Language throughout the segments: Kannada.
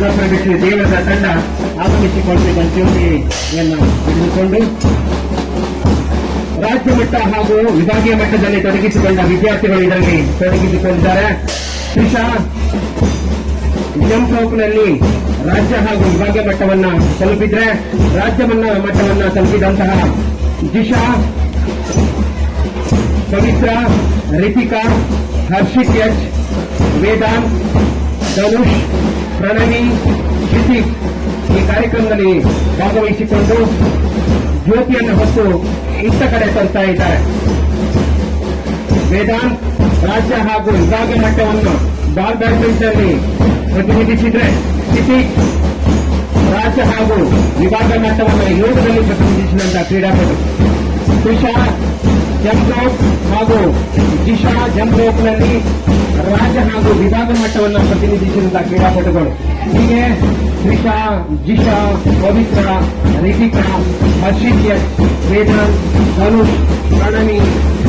ಗೃಹಪ್ರವೇಶ ದೇವರ ತಂಡ ಆಗಮಿಸಿಕೊಂಡು ಜ್ಯೋತಿಯನ್ನು ಹಿಡಿದುಕೊಂಡು ರಾಜ್ಯ ಮಟ್ಟ ಹಾಗೂ ವಿಭಾಗೀಯ ಮಟ್ಟದಲ್ಲಿ ತೊಡಗಿಸಿಕೊಂಡ ವಿದ್ಯಾರ್ಥಿಗಳು ಇದರಲ್ಲಿ ತೊಡಗಿಸಿಕೊಂಡಿದ್ದಾರೆ. ತ್ರಿಷಾ ಜಂಪ್ ರೋಪ್ನಲ್ಲಿ ರಾಜ್ಯ ಹಾಗೂ ವಿಭಾಗೀಯ ಮಟ್ಟವನ್ನ ತಲುಪಿದ್ರೆ ರಾಜ್ಯ ಮಟ್ಟವನ್ನ ತಲುಪಿದಂತಹ ದಿಶಾ, ಪವಿತ್ರ, ರಿತಿಕಾ, ಹರ್ಷಿತ್ ಎಚ್, ವೇದಾಂತ್ ಧನುಷ್ ಪ್ರಣವಿ ಈ ಕಾರ್ಯಕ್ರಮದಲ್ಲಿ ಭಾಗವಹಿಸಿಕೊಂಡು ಜ್ಯೋತಿಯನ್ನು ಹೊತ್ತು ಇತ್ತ ಕಡೆ ತರ್ತಾ ಇದ್ದಾರೆ. ವೇದಾಂತ್ ರಾಜ್ಯ ಹಾಗೂ ವಿಭಾಗ ಮಟ್ಟವನ್ನು ಬಾಲ್ ಬ್ಯಾಡ್ಮಿಂಟನ್ ಪ್ರತಿನಿಧಿಸಿದ್ರೆ ರಾಜ್ಯ ಹಾಗೂ ವಿಭಾಗ ಮಟ್ಟವನ್ನು ಯೋಗದಲ್ಲಿ ಪ್ರತಿನಿಧಿಸಿದಂತಹ ಕ್ರೀಡಾಪಟು ತುಷಾ ಜಂಪ್ ಹಾಗೂ ಜಿಶಾ ಜಂಪ್ ರೋಪ್ನಲ್ಲಿ ರಾಜ್ಯ ಹಾಗೂ ವಿಭಾಗ ಮಟ್ಟವನ್ನು ಪ್ರತಿನಿಧಿಸಿದಂತಹ ಕ್ರೀಡಾಪಟುಗಳು. ಹೀಗೆ ತ್ರಿಷಾ, ಜಿಷಾ, ಪವಿತ್ರ, ರಿತಿಕಾ ಹರ್ಷಿತ್ಯ ವೇದಾಂತ್, ಧನುಷ್, ಪ್ರಣಮಿ,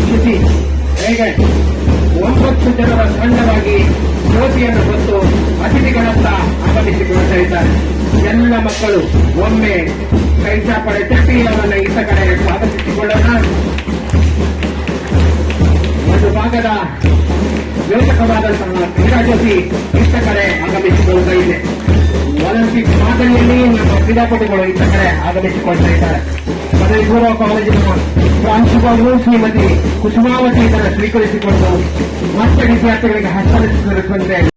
ಶ್ರುತಿ, ಹೇಗೆ ಒಂಬತ್ತು ಜನರ ತಂಡವಾಗಿ ಜ್ಯೋತಿಯನ್ನು ಹೊತ್ತು ಅತಿಥಿಗಳತ್ತ ಆಗಮಿಸಿಕೊಳ್ತಾ ಇದ್ದಾರೆ ಎಲ್ಲ ಮಕ್ಕಳು ಒಮ್ಮೆ ಕೈಚಾಪಡೆ ತಟ್ಟಿ ಅವರನ್ನ ಇತ್ತ ಕಡೆ ಸ್ವಾಗತಿಸಿಕೊಳ್ಳೋಣ. ಒಂದು ಭಾಗದ ಯೋಜಕವಾದಂತಹ ಕ್ರೀಡಾ ಜ್ಯೋತಿ ಇಷ್ಟ ಕಡೆ ಆಗಮಿಸಿಕೊಳ್ತಾ ಇದೆ. ಒಲಿಂಪಿಕ್ ಮಾದರಿಯಲ್ಲಿ ನಮ್ಮ ಕ್ರೀಡಾಪಟುಗಳು ಇಷ್ಟ ಕಡೆ ಆಗಮಿಸಿಕೊಳ್ತಾ ಇದ್ದಾರೆ. ಪದವಿ ಪೂರ್ವ ಕಾಲೇಜಿನ ಪ್ರಾಂಶುಪಾಲರು ಶ್ರೀಮತಿ ಕುಸುಮಾವತಿ ಇದನ್ನು ಸ್ವೀಕರಿಸಿಕೊಂಡು ಮತ್ತೆ ವಿದ್ಯಾರ್ಥಿಗಳಿಗೆ ಹಸ್ತಾಂತರಿಸುವಂತೆ